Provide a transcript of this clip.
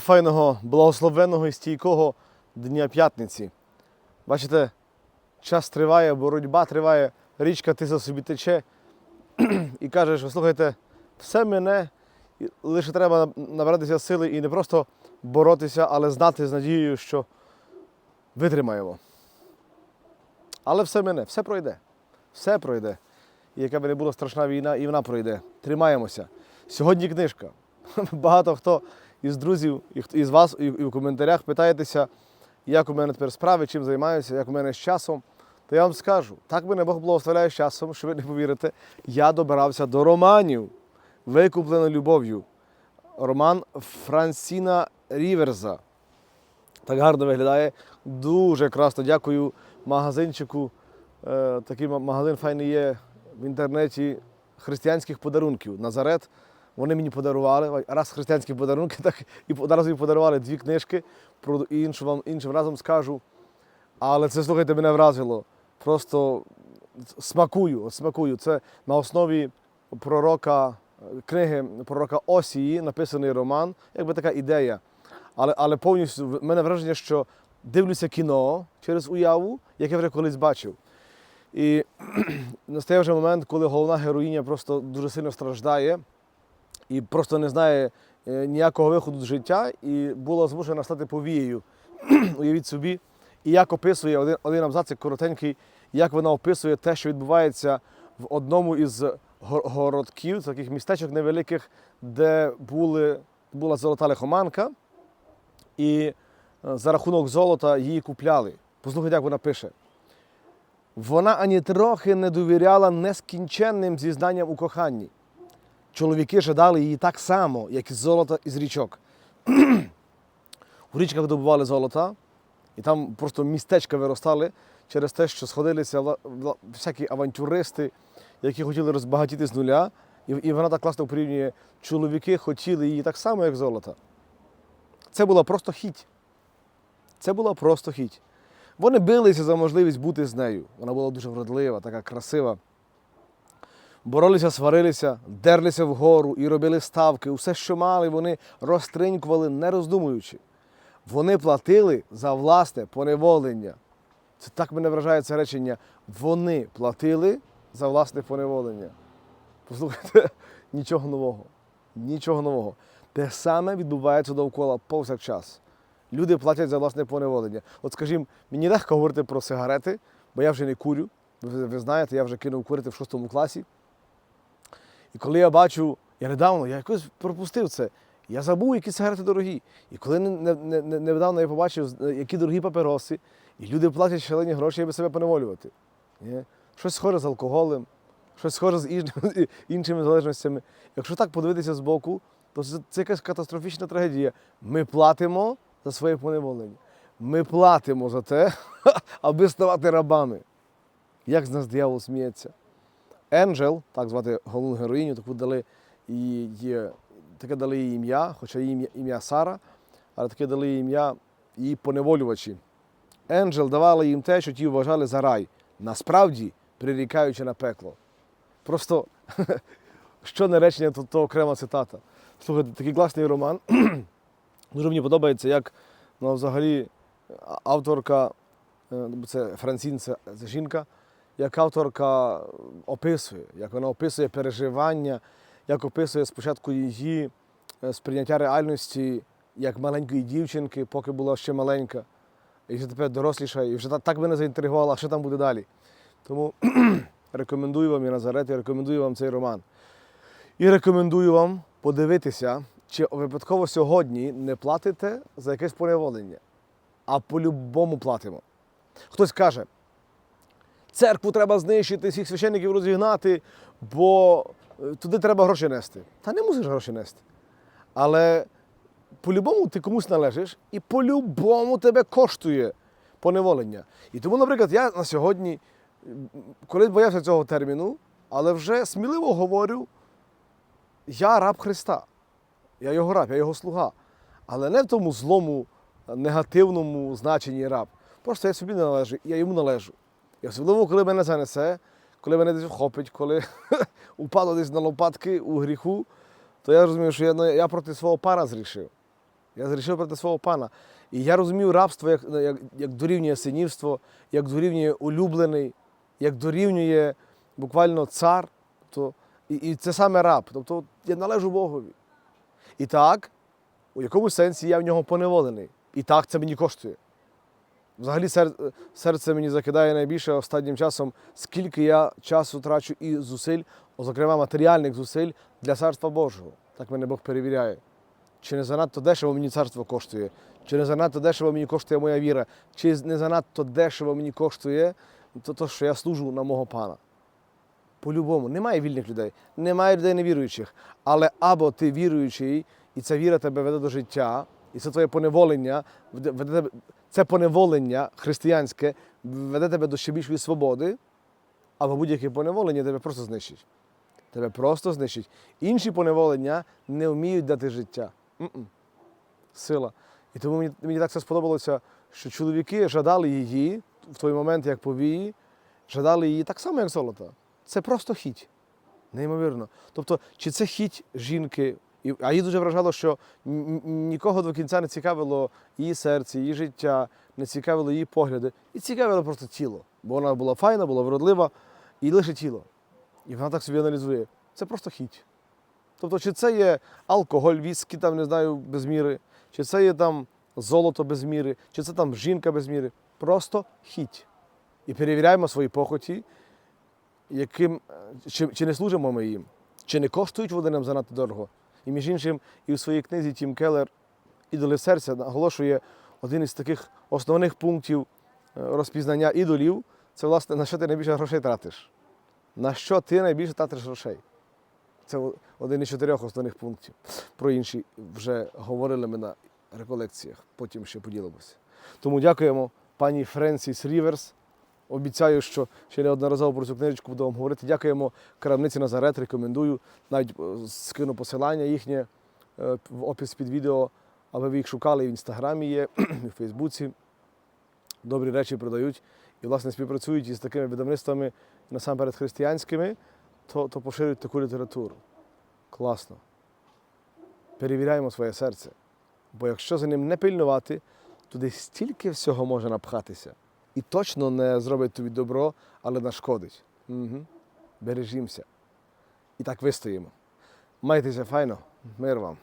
файного, благословенного і стійкого Дня п'ятниці. Бачите, час триває, боротьба триває, річка тиса собі тече і каже, що слухайте, все мене, лише треба набиратися сили і не просто боротися, але знати з надією, що витримаємо. Але все мене, все пройде. Все пройде. І яка б не була страшна війна, і вона пройде. Тримаємося. Сьогодні книжка. Багато хто із друзів, і із вас, і в коментарях питаєтеся, як у мене тепер справи, чим займаюся, як у мене з часом. То я вам скажу, так мене Бог благословляє з часом, що ви не повірите, я добирався до романів, викуплено любов'ю. Роман Франсіна Ріверза. Так гарно виглядає. Дуже красно. Дякую магазинчику. Е, такий магазин файний є в інтернеті християнських подарунків. Назарет. Вони мені подарували. Раз християнські подарунки, так і одразу подарували дві книжки. Про іншу вам іншим разом скажу. Але це, слухайте, мене вразило. Просто смакую, смакую. Це на основі пророка, книги пророка Осії написаний роман, якби така ідея. Але, але повністю в мене враження, що дивлюся кіно через уяву, яке вже колись бачив. І настає вже момент, коли головна героїня просто дуже сильно страждає і просто не знає е, ніякого виходу з життя, і була змушена стати повією. Уявіть собі, і як описує один, один абзац, коротенький, як вона описує те, що відбувається в одному із городків, таких містечок невеликих, де були, була золота лихоманка, і е, за рахунок золота її купляли. Послухайте, як вона пише. Вона ані трохи не довіряла нескінченним зізнанням у коханні. Чоловіки жадали її так само, як і золото із річок. У річках добували золота, і там просто містечка виростали через те, що сходилися всякі авантюристи, які хотіли розбагатіти з нуля. І, вона так класно порівнює, чоловіки хотіли її так само, як золото. Це була просто хіть. Це була просто хіть. Вони билися за можливість бути з нею. Вона була дуже вродлива, така красива. Боролися, сварилися, дерлися вгору і робили ставки. Усе, що мали, вони розтринькували, не роздумуючи. Вони платили за власне поневолення. Це так мене вражає це речення. Вони платили за власне поневолення. Послухайте, нічого нового. Нічого нового. Те саме відбувається довкола повсякчас. Люди платять за власне поневолення. От скажімо, мені легко говорити про сигарети, бо я вже не курю. Ви, ви знаєте, я вже кинув курити в шостому класі. І коли я бачу, я недавно, я якось пропустив це. Я забув, які сигарети дорогі. І коли не, не, не, не- недавно я побачив, е, які дорогі папіроси, і люди платять шалені гроші, аби себе поневолювати. Щось схоже з алкоголем, щось схоже з іншими залежностями. Якщо так подивитися збоку, то це, це якась катастрофічна трагедія. Ми платимо за своє поневолення. Ми платимо за те, аби ставати рабами. Як з нас диявол сміється? Енджел, так звати головну героїню, таку дали її, таке дали їй ім'я, хоча її ім'я- Сара, але таке дали їй ім'я її поневолювачі. Енджел давала їм те, що ті вважали за рай, насправді прирікаючи на пекло. Просто що не речення, то, то окрема цитата. Слухайте, такий класний роман. Дуже мені подобається, як ну, взагалі авторка, е, це Франсін, це жінка, як авторка описує, як вона описує переживання, як описує спочатку її е, сприйняття реальності як маленької дівчинки, поки була ще маленька, і вже тепер доросліша, і вже так мене заінтригувала, що там буде далі. Тому рекомендую вам і Назарет, і рекомендую вам цей роман. І рекомендую вам подивитися, чи випадково сьогодні не платите за якесь поневолення, а по-любому платимо. Хтось каже, церкву треба знищити, всіх священників розігнати, бо е, туди треба гроші нести. Та не мусиш гроші нести. Але по-любому ти комусь належиш, і по-любому тебе коштує поневолення. І тому, наприклад, я на сьогодні, м, колись боявся цього терміну, але вже сміливо говорю, я раб Христа. Я його раб, я його слуга. Але не в тому злому, негативному значенні раб. Просто я собі не належу, я йому належу. І особливо, коли мене занесе, коли мене десь вхопить, коли упаду десь на лопатки у гріху, то я розумію, що я, ну, я проти свого пара зрішив. Я зрішив проти свого пана. І я розумію рабство як, як, як дорівнює синівство, як дорівнює улюблений, як дорівнює буквально цар. То, і, і це саме раб. Тобто я належу Богові. І так, у якомусь сенсі я в нього поневолений. І так це мені коштує. Взагалі серце мені закидає найбільше останнім часом, скільки я часу трачу і зусиль, зокрема матеріальних зусиль для царства Божого. Так мене Бог перевіряє. Чи не занадто дешево мені царство коштує, чи не занадто дешево мені коштує моя віра, чи не занадто дешево мені коштує то, то що я служу на мого пана. По-любому, немає вільних людей, немає людей невіруючих. Але або ти віруючий, і ця віра тебе веде до життя, і це твоє поневолення, веде тебе, це поневолення християнське веде тебе до ще більшої свободи, або будь-яке поневолення тебе просто знищить. Тебе просто знищить. Інші поневолення не вміють дати життя. М-м. Сила. І тому мені, мені так це сподобалося, що чоловіки жадали її в той момент, як повії, жадали її так само, як золото. Це просто хіть. Неймовірно. Тобто, чи це хіть жінки, і- а їй дуже вражало, що нікого до кінця не цікавило її серце, її життя, не цікавило її погляди. І цікавило просто тіло. Бо вона була файна, була вродлива, і лише тіло. І вона так собі аналізує. Це просто хіть. Тобто, чи це є алкоголь, віскі, там, не знаю, без міри, чи це є там золото без міри, чи це там жінка без міри. Просто хіть. І перевіряємо свої похоті, яким, чи, чи не служимо ми їм, чи не коштують вони нам занадто дорого. І між іншим, і в своїй книзі Тім Келлер Ідоли серця наголошує один із таких основних пунктів е, розпізнання ідолів це, власне, на що ти найбільше грошей тратиш. На що ти найбільше тратиш грошей? Це один із чотирьох основних пунктів. Про інші вже говорили ми на реколекціях, потім ще поділимося. Тому дякуємо пані Френсіс Ріверс. Обіцяю, що ще неодноразово про цю книжечку буду вам говорити. Дякуємо крамниці Назарет, рекомендую. Навіть е, скину посилання їхнє е, в опис під відео, аби ви їх шукали і в інстаграмі є, і в Фейсбуці. Добрі речі продають і, власне, співпрацюють із такими видавництвами, насамперед християнськими, то, то поширюють таку літературу. Класно. Перевіряємо своє серце. Бо якщо за ним не пильнувати, десь стільки всього може напхатися. І точно не зробить тобі добро, але нашкодить. Угу. Бережімося. І так вистоїмо. Майтеся файно. Мир вам.